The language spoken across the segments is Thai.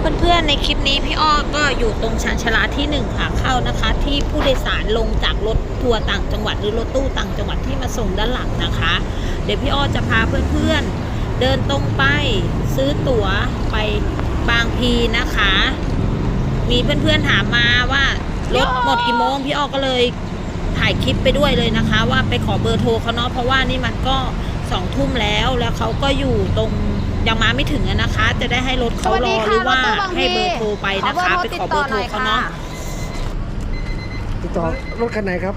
เพื่อนๆในคลิปนี้พี่อ้อก็อยู่ตรงชานชาลาที่หนึ่งขาเข้านะคะ ที่ผู้โดยสารลงจากรถทัวร์ต่างจังหวัดหรือรถตู้ต่างจังหวัดที่มาส่งด้านหลังนะคะ เดี๋ยวพี่อ้อจะพาเพื่อนๆเดินตรงไปซื้อตั๋วไปบางพีนะคะ มีเพื่อนๆถามมาว่ารถหมดกี่โมงพี่อ้อก็เลยถ่ายคลิปไปด้วยเลยนะคะ ว่าไปขอเบอร์โทรเขาเนาะเพราะว่านี่มันก็สองทุ่มแล้วแล้วเขาก็อยู่ตรง ยังมาไม่ถึงอะนะคะ จะได้ให้รถเขารอหรือว่าให้เบอร์โทรไปนะคะไปขอเบอร์โทรเขาเนาะติดต่อรถคันไหนครับ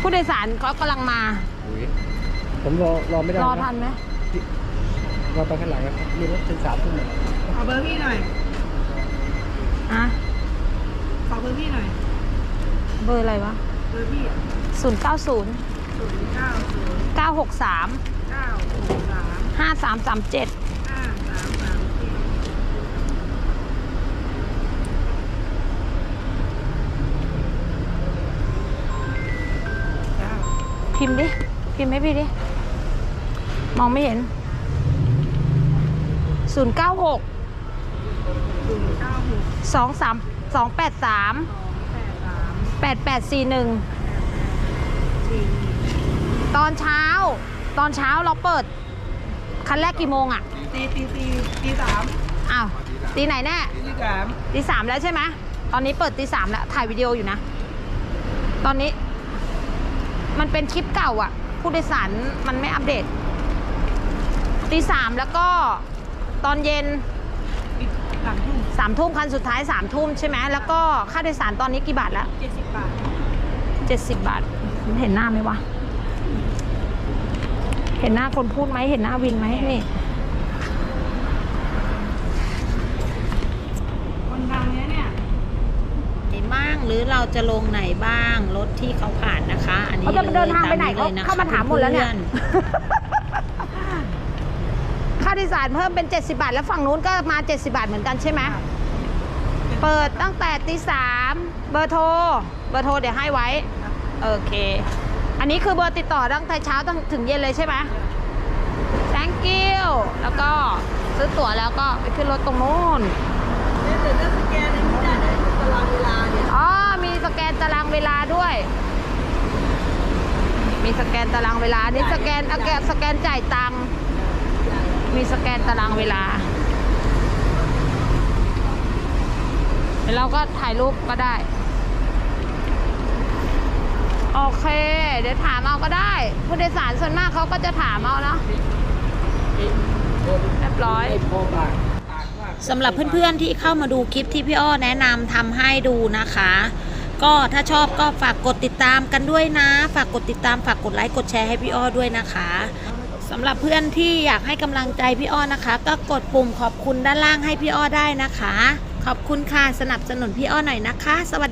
ผู้โดยสารเขากำลังมา ผมรอรอไม่ได้รอนะทันไหมรอไปข้างหลังนะครับมีรถถึงสามทุ่มเลยขอเบอร์พี่หน่อยอะขอเบอร์พี่หน่อย เบอร์อะไรวะ เบอร์พี่ศูนย์เก้าศูนย์ศูนย์เก้าศูนย์เก้าหกสามเก้าหก สามสามสามเจ็ดห้าสามสามสี่เก้าพิมพ์ดิ พิมพ์ให้พี่ดิ มองไม่เห็นศูนย์เก้าหกศูนย์เก้าหกสองสามสองแปดสามสองแปดสามแปดแปดสี่หนึ่งสี่ตอนเช้า ตอนเช้าเราเปิด คันแรกกี่โมงอะตีตีตีตีสามอ้าวตีไหนแน่ตีสามตีสามแล้วใช่ไหมตอนนี้เปิดตีสามแล้วถ่ายวิดีโออยู่นะ ตอนนี้ มันเป็นคลิปเก่าอะ ผู้โดยสารมันไม่อัปเดตตีสามแล้วก็ตอนเย็นปิดหลังทุ่มสามทุ่มคันสุดท้ายสามทุ่มใช่ไหมแล้วก็ค่าโดยสารตอนนี้กี่บาทแล้วเจ็ดสิบบาทเจ็ดสิบบาทเห็นหน้าไหมวะ เห็นหน้าคนพูดไหมเห็นหน้าวินไหมนี่คนดังเนี้ยเนี่ยไหนบ้างหรือเราจะลงไหนบ้างรถที่เขาผ่านนะคะ อันนี้เขาจะเดินทางไปไหนลยเขาตลยะคะเข้ามาถามหมดแล้วเนี่ยพื่อค่าโดยสารเพิ่มเป็น 70 บาท แล้วฝั่งนู้นก็มา 70 บาทเหมือนกันใช่ไหมเปิดตั้งแต่ตีสามเบอร์โทร เบอร์โทรเดี๋ยวให้ไว้ โอเค อันนี้คือเบอร์ติดต่อตั้งแต่เช้าตั้งถึงเย็นเลยใช่ไหม thank you แล้วก็ซื้อตั๋วแล้วก็ไปขึ้นรถตรงนู้นเนี่ยเดี๋ยวจะสแกนในนี้ได้เลยตารางเวลาเนี่ยอ๋อ มีสแกนตารางเวลาด้วย มีสแกนตารางเวลา นี่สแกนสแกนสแกนจ่ายตังค์มีสแกนตารางเวลาเดี๋ยวเราก็ถ่ายรูปก็ได้ โอเค เดี๋ยวถามเอาก็ได้ ผู้โดยสารส่วนมากเขาก็จะถามเอาเนาะเรียบร้อยสำหรับเพื่อนๆที่เข้ามาดูคลิปที่พี่อ้อแนะนำทำให้ดูนะคะ ก็ถ้าชอบก็ฝากกดติดตามกันด้วยนะ ฝากกดติดตามฝากกดไลค์กดแชร์ให้พี่อ้อด้วยนะคะสำหรับเพื่อนที่อยากให้กำลังใจพี่อ้อนะคะ ก็กดปุ่มขอบคุณด้านล่างให้พี่อ้อได้นะคะ ขอบคุณค่ะสนับสนุนพี่อ้อหน่อยนะคะ สวัสดี